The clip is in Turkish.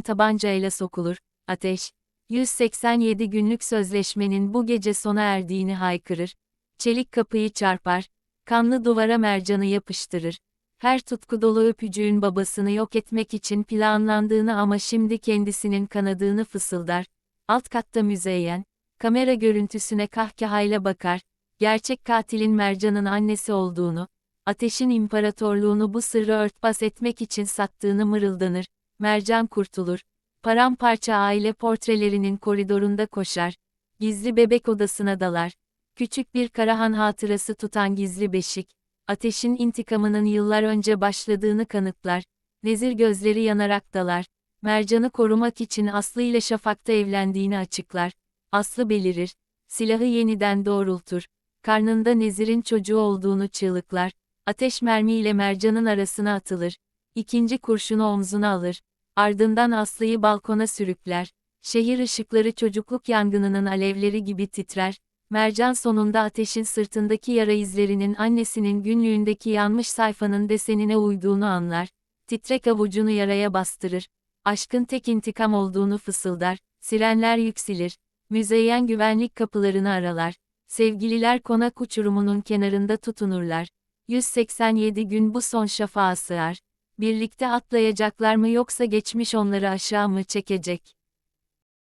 tabancayla sokulur, ateş, 187 günlük sözleşmenin bu gece sona erdiğini haykırır, çelik kapıyı çarpar, kanlı duvara mercanı yapıştırır, her tutku dolu öpücüğün babasını yok etmek için planlandığını ama şimdi kendisinin kanadığını fısıldar, alt katta müzeyyen, kamera görüntüsüne kahkahayla bakar, gerçek katilin Mercan'ın annesi olduğunu, ateşin imparatorluğunu bu sırrı örtbas etmek için sattığını mırıldanır, Mercan kurtulur, paramparça aile portrelerinin koridorunda koşar, gizli bebek odasına dalar, küçük bir Karahan hatırası tutan gizli beşik, ateşin intikamının yıllar önce başladığını kanıtlar, nezir gözleri yanarak dalar, Mercan'ı korumak için Aslı ile Şafak'ta evlendiğini açıklar, Aslı belirir, silahı yeniden doğrultur, karnında Nezir'in çocuğu olduğunu çığlıklar, ateş mermiyle Mercan'ın arasına atılır, ikinci kurşunu omzuna alır, ardından Aslı'yı balkona sürükler, şehir ışıkları çocukluk yangınının alevleri gibi titrer, Mercan sonunda ateşin sırtındaki yara izlerinin annesinin günlüğündeki yanmış sayfanın desenine uyduğunu anlar, titrek avucunu yaraya bastırır, aşkın tek intikam olduğunu fısıldar, sirenler yükselir, müzeyyen güvenlik kapılarını aralar, sevgililer konak uçurumunun kenarında tutunurlar, 187 gün bu son şafağa sığar, birlikte atlayacaklar mı yoksa geçmiş onları aşağı mı çekecek?